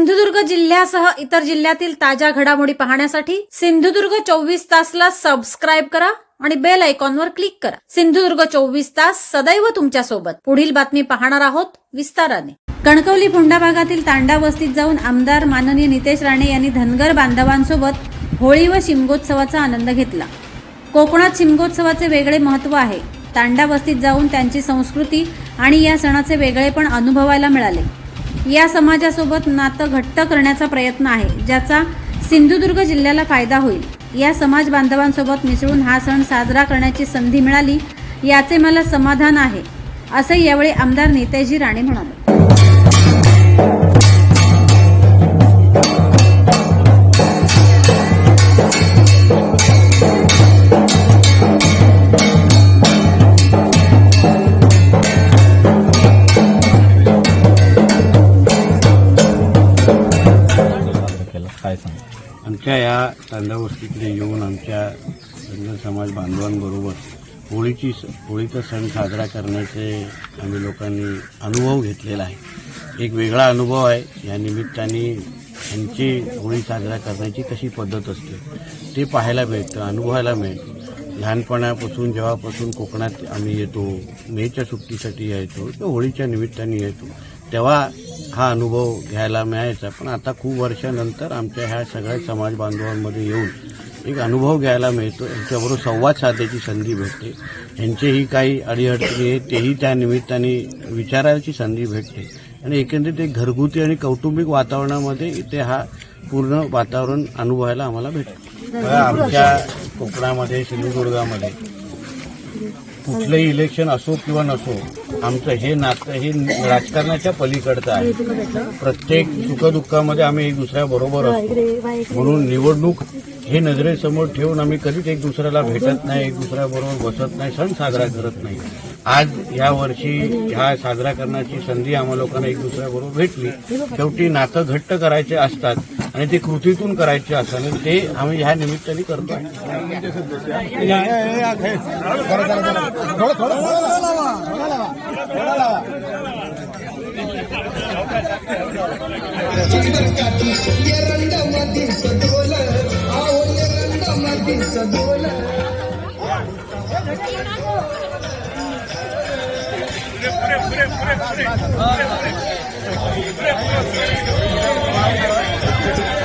सिंधुदुर्ग जिल्ह्यासह इतर जिल्ह्यातील ताज्या घडामोडी पाहण्यासाठी सिंधुदुर्ग चोवीस तासला सबस्क्राईब करा आणि बेल आयकॉनवर क्लिक करा. सिंधुदुर्ग चोवीस तास सदैव तुमच्यासोबत पुढील बातमी पाहणार आहोत विस्ताराने. कणकवली फोंडा भागातील तांडा वस्तीत जाऊन आमदार माननीय नितेश राणे यांनी धनगर बांधवांसोबत होळी व शिमगोत्सवाचा आनंद घेतला. कोकणात शिमगोत्सवाचे वेगळे महत्त्व आहे. तांडा वस्तीत जाऊन त्यांची संस्कृती आणि या सणाचे वेगळेपण अनुभवायला मिळाले. या समाजासोबत नातं घट्ट करण्याचा प्रयत्न आहे ज्याचा सिंधुदुर्ग जिल्ह्याला फायदा होईल. या समाज बांधवांसोबत मिसळून हा सण साजरा करण्याची संधी मिळाली याचे मला समाधान आहे असे यावेळी आमदार नेताजी राणे म्हणाले. आमच्या या तांडावस्तीकडे येऊन आमच्या धनगर समाज बांधवांबरोबर होळीची होळीचा सण साजरा करण्याचे आम्ही लोकांनी अनुभव घेतलेला आहे. एक वेगळा अनुभव आहे. या निमित्ताने यांची होळी साजरा करण्याची कशी पद्धत असते ते पाहायला मिळतं अनुभवायला मिळतं. लहानपणापासून जेव्हापासून कोकणात आम्ही येतो मेच्या सुट्टीसाठी यायचो किंवा होळीच्या निमित्ताने येतो. तेव्हा हा अनुभव घ्यायला मिळायचा. पण आता खूप वर्षानंतर आमच्या ह्या सगळ्या समाज बांधवांमध्ये येऊन एक अनुभव घ्यायला मिळतो. यांच्याबरोबर संवाद साधायची संधी भेटते. यांचेही काही अडीअडचणी आहेत तेही त्या निमित्ताने विचारायची संधी भेटते. आणि एकंदरीत एक घरगुती आणि कौटुंबिक वातावरणामध्ये इथे हा पूर्ण वातावरण अनुभवायला आम्हाला भेटतो. आमच्या कोकणामध्ये सिंधुदुर्गामध्ये कुठलंही इलेक्शन असो किंवा नसो आमचं हे नातं हे राजकारणाच्या पलीकडचं आहे. प्रत्येक सुखदुःखामध्ये आम्ही एक दुसऱ्याबरोबर असतो. म्हणून निवडणूक हे नजरेसमोर ठेवून आम्ही कधीच एक दुसऱ्याला भेटत नाही एक दुसऱ्याबरोबर बसत नाही सण साजरा करत नाही. आज या वर्षी ह्या साजरा करण्याची संधी आम्हा लोकांना एक दुसऱ्याबरोबर भेटली शेवटी नातं घट्ट करायचे असतात आणि ते कृतीतून करायचे असतात आणि ते आम्ही ह्या निमित्ताने करतो Bre bre bre bre bre